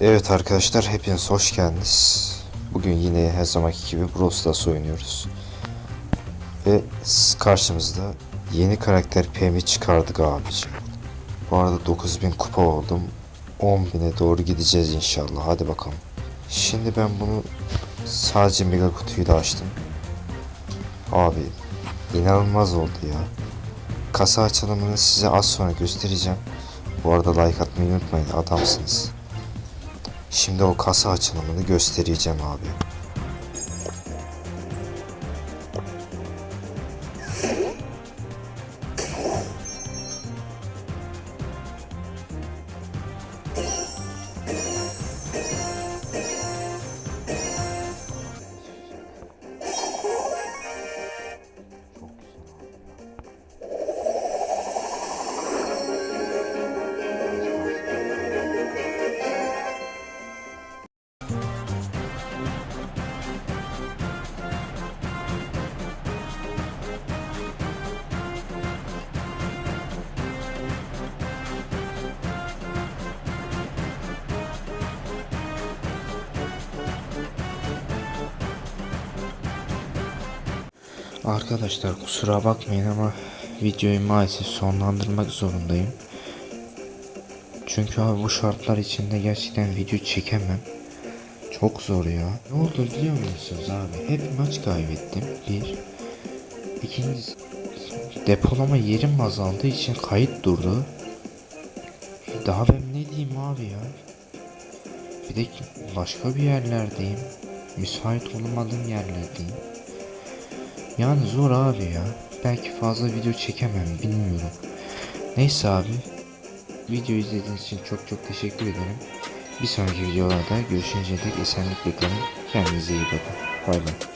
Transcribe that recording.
Evet arkadaşlar hepiniz hoş geldiniz. Bugün yine her zamanki gibi Brawl oynuyoruz. Ve karşımızda yeni karakter Pam'i çıkardık abicim. Bu arada 9000 kupa oldum. 10.000'e doğru gideceğiz inşallah. Hadi bakalım. Şimdi ben bunu sadece mega kutuyu da açtım. Abi inanılmaz oldu ya. Kasa açılımını size az sonra göstereceğim. Bu arada like atmayı unutmayın adamsınız. Şimdi o kasa açılımını göstereceğim abi. Arkadaşlar kusura bakmayın ama videoyu maalesef sonlandırmak zorundayım. Çünkü abi bu şartlar içinde gerçekten video çekemem. Çok zor ya. Ne oldu biliyor musunuz abi? Hep maç kaybettim. Bir. İkincisi depolama yerim azaldığı için kayıt durdu. Daha ben ne diyeyim abi ya? Bir de başka bir yerlerdeyim. Müsait olmadığım yerlerdeyim. Yani zor abi ya. Belki fazla video çekemem bilmiyorum. Neyse abi. Video izlediğiniz için çok çok teşekkür ederim. Bir sonraki videolarda görüşünceye dek esenlikle kalın. Kendinize iyi bakın. Bay bay.